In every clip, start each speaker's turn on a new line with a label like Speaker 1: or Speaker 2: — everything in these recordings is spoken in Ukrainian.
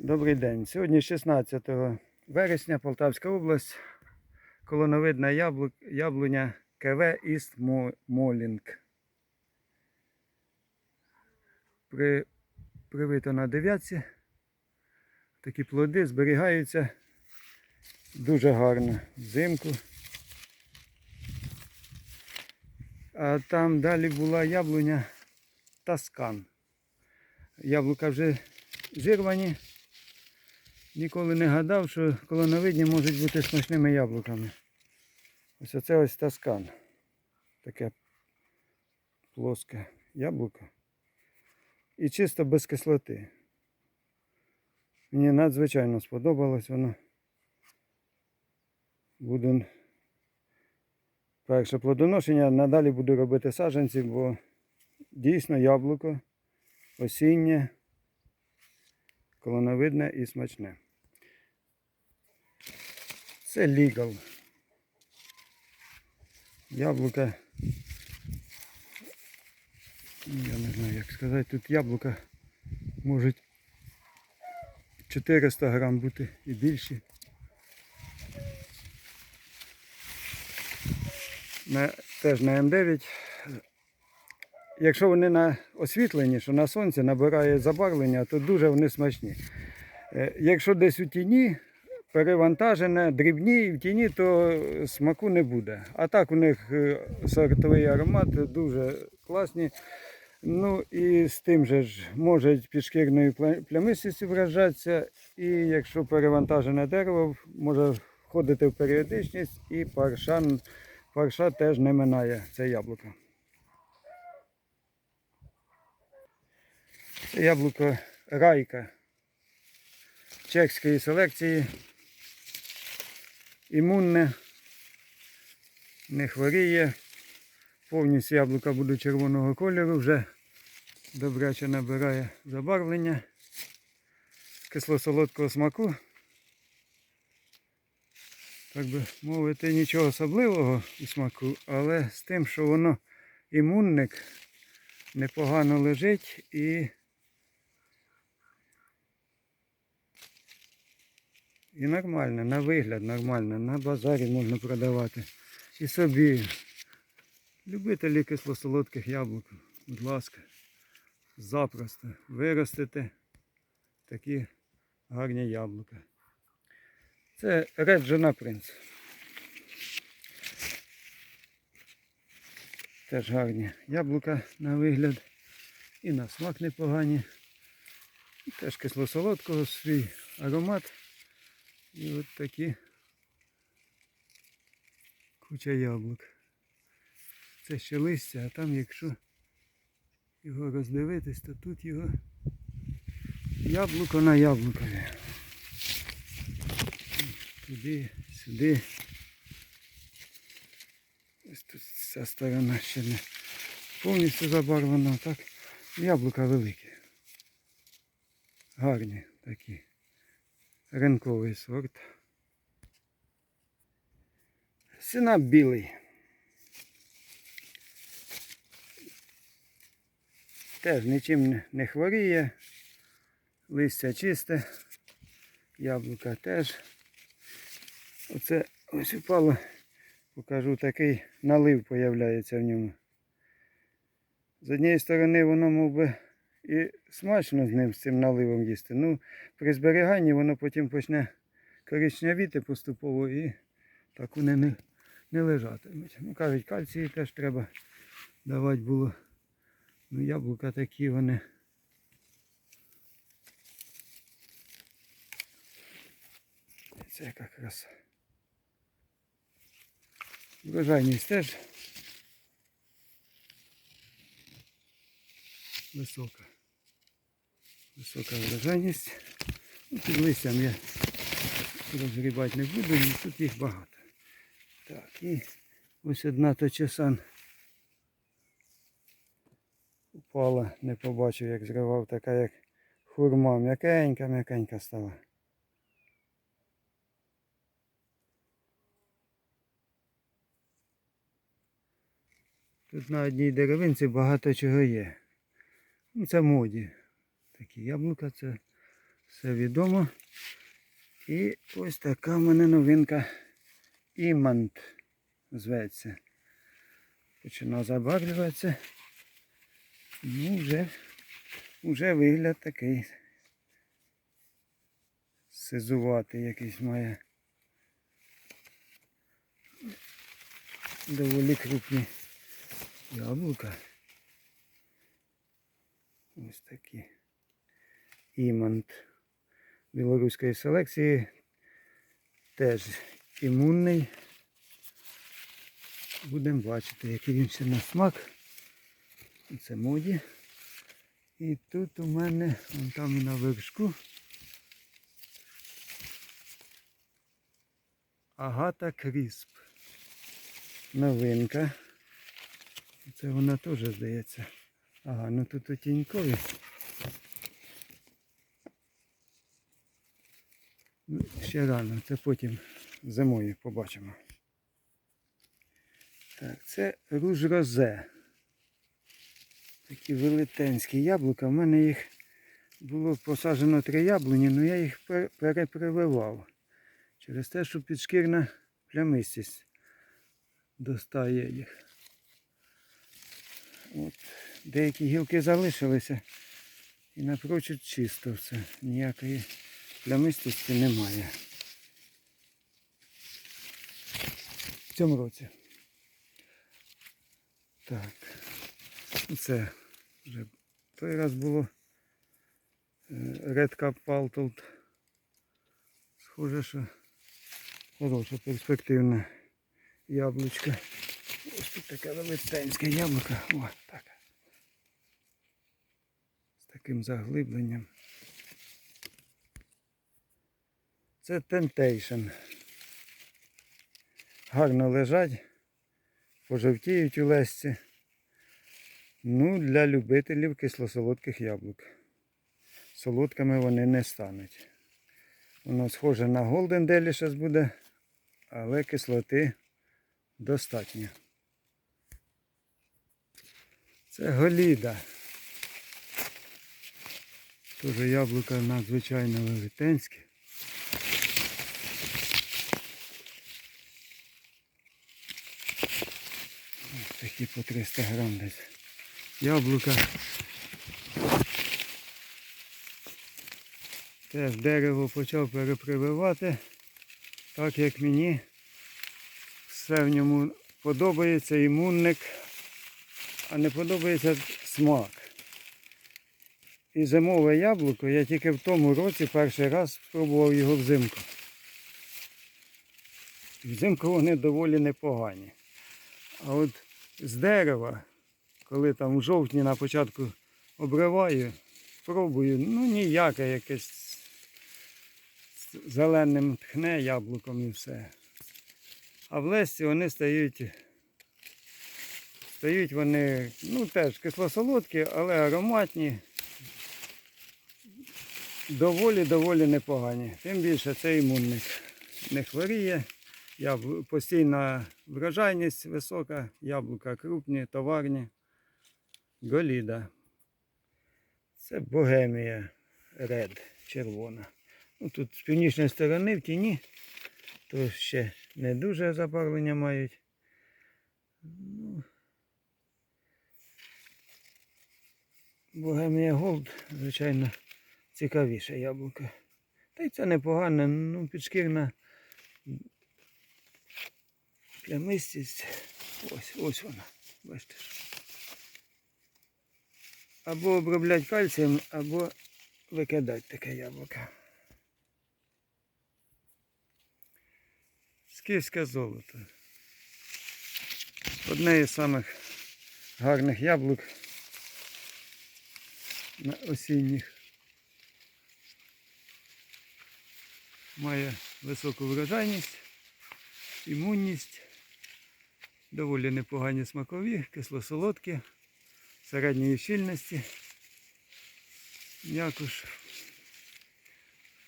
Speaker 1: Добрий день. Сьогодні 16 вересня, Полтавська область, колоновидна яблу... яблуня КВ Іст Мо- Молінг. При... Привито на дев'ятці. Такі плоди зберігаються дуже гарно взимку. А там далі була яблуня Таскан. Яблука вже зірвані. Ніколи не гадав, що колоновидні можуть бути смачними яблуками. Ось оце ось таскан. Таке плоске яблуко. І чисто без кислоти. Мені надзвичайно сподобалось воно. Буду перше плодоношення, надалі буду робити саджанці, бо дійсно яблуко осіннє, колоновидне і смачне. Це лігал. Яблука. Я не знаю, як сказати, тут яблука можуть 400 грам бути і більші. На, теж на М9. Якщо вони на освітлені, що на сонці набирає забарвлення, то дуже вони смачні. Е, Якщо десь у тіні перевантажене, дрібні і в тіні, то смаку не буде. А так у них е, сортовий аромат дуже класні. Ну і з тим же ж можуть підшкірною пля- плямистістю вражатися, і якщо перевантажене дерево, може входити в періодичність, і парша, парша теж не минає це яблуко. Яблуко райка чеської селекції. Імунне, не хворіє. Повністю яблука будуть червоного кольору, вже добряче набирає забарвлення кисло-солодкого смаку. Так би мовити, нічого особливого у смаку, але з тим, що воно імунник, непогано лежить і І нормально, на вигляд нормально, на базарі можна продавати. І собі. Любителі кисло-солодких яблук, будь ласка, запросто виростите такі гарні яблука. Це Jona Prince. Теж гарні яблука на вигляд. І на смак непогані. І теж кисло-солодкого свій аромат. І от такі куча яблук. Це ще листя, а там якщо його роздивитись, то тут його яблуко на яблукові. Туди, сюди. Ось тут ця сторона ще не повністю забарвлена, так яблука великі. Гарні такі. Ринковий сорт. Синап білий. Теж нічим не хворіє. Листя чисте. Яблука теж. Оце ось упало. Покажу такий налив появляється в ньому. З однієї сторони воно мов би і смачно з ним з цим наливом їсти. Ну, при зберіганні воно потім почне коричневіти поступово і так вони не, не лежатимуть. Ну, кажуть, кальції теж треба давати було. Ну, яблука такі вони. Це яка краса. Врожайність теж висока. Висока врожайність. Ну, Під листям я розгрібати не буду, і тут їх багато. Так, і ось одна точесан упала, не побачив, як зривав, така як хурма. М'якенька, м'якенька стала. Тут на одній деревинці багато чого є. Ну, це моді. Такі яблука це Все відомо. І ось така в мене новинка. Імант зветься. Починав забарвлюватися. Ну, вже, вже вигляд такий. Сизуватий якийсь має. Доволі крупні яблука. Ось такі. Імант білоруської селекції. Теж імунний. Будемо бачити, який він ще на смак. Це моді. І тут у мене, вон там на вершку. Агата Крісп. Новинка. Це вона теж здається. Ага, ну тут отінькові. Ну, Ще рано, це потім зимою побачимо. Так, це руж розе. Такі велетенські яблука. У мене їх було посаджено три яблуні, але я їх перепрививав. Через те, що підшкірна плямистість достає їх. От, деякі гілки залишилися і напрочуд чисто все. Ніякої плямистості немає. В цьому році. Так. Це вже той раз було Red Cup Схоже, що хороша перспективна яблучко. Ось тут таке велетенське яблуко. О, так. Таким заглибленням. Це Temptation. Гарно лежать, пожовтіють у лесці. Ну, для любителів кисло-солодких яблук. Солодкими вони не стануть. Воно схоже на Golden Delicious буде, але кислоти достатньо. Це голіда. Теж яблука надзвичайно велетенське. Ось такі по 300 грам десь. Яблука. Теж дерево почав перепрививати, так як мені все в ньому подобається імунник, а не подобається смак. І зимове яблуко я тільки в тому році перший раз спробував його взимку. Взимку вони доволі непогані. А от з дерева, коли там у жовтні на початку обриваю, пробую, ну ніяке якесь з зеленим тхне яблуком і все. А в лесці вони стають, стають вони, ну теж кисло-солодкі, але ароматні. Доволі-доволі непогані. Тим більше це імунник не хворіє. Яблу... Постійна врожайність висока, яблука крупні, товарні. Голіда. Це богемія ред червона. Ну, тут з північної сторони в тіні, то ще не дуже забарвлення мають. Ну, Богемія Голд, звичайно, цікавіше яблуко. Та й це непогане, ну, підшкірна плямистість. Ось, ось вона. Бачите. Або обробляти кальцієм, або викидати таке яблуко. Скіфське золото. Одне із самих гарних яблук на осінніх. Має високу врожайність, імунність, доволі непогані смакові, кисло-солодкі, середньої щільності. М'якуш.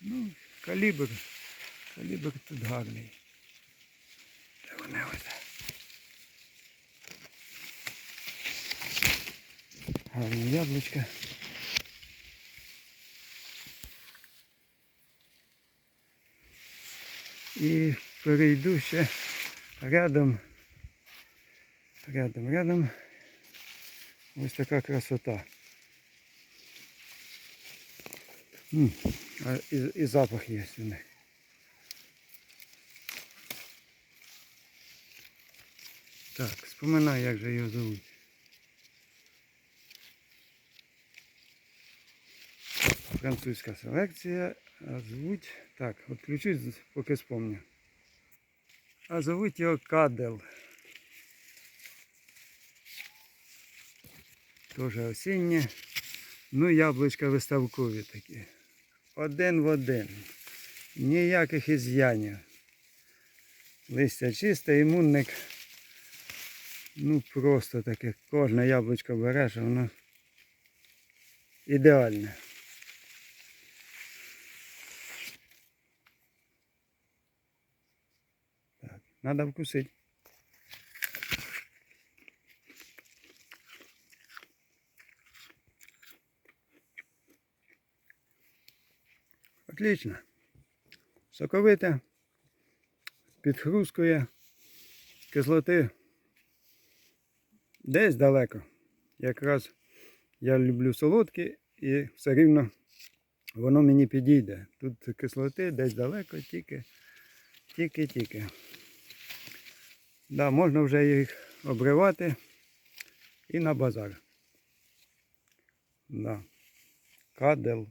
Speaker 1: Ну, калібр. Калібр тут гарний. Де вони ось? Гарні яблучка. І перейду ще рядом. Рядом, рядом. Ось така красота. М, і, і запах є них. Так, споминаю, як же його зовуть. Французька селекція, а звуть. Так, відключусь, поки спомню. А зовуть його Кадел. Тоже осіннє. Ну, яблучка виставкові такі. Один в один. Ніяких із'янів. Листя чисте, імунник. Ну просто таке. Кожне яблучко береш, воно ідеальне. Треба вкусити. Отлично. Соковите, підхрускує, кислоти десь далеко. Якраз я люблю солодкі і все рівно воно мені підійде. Тут кислоти десь далеко, тільки, тільки, тільки. Да, можна вже їх обривати і на базар. Да. Кадел.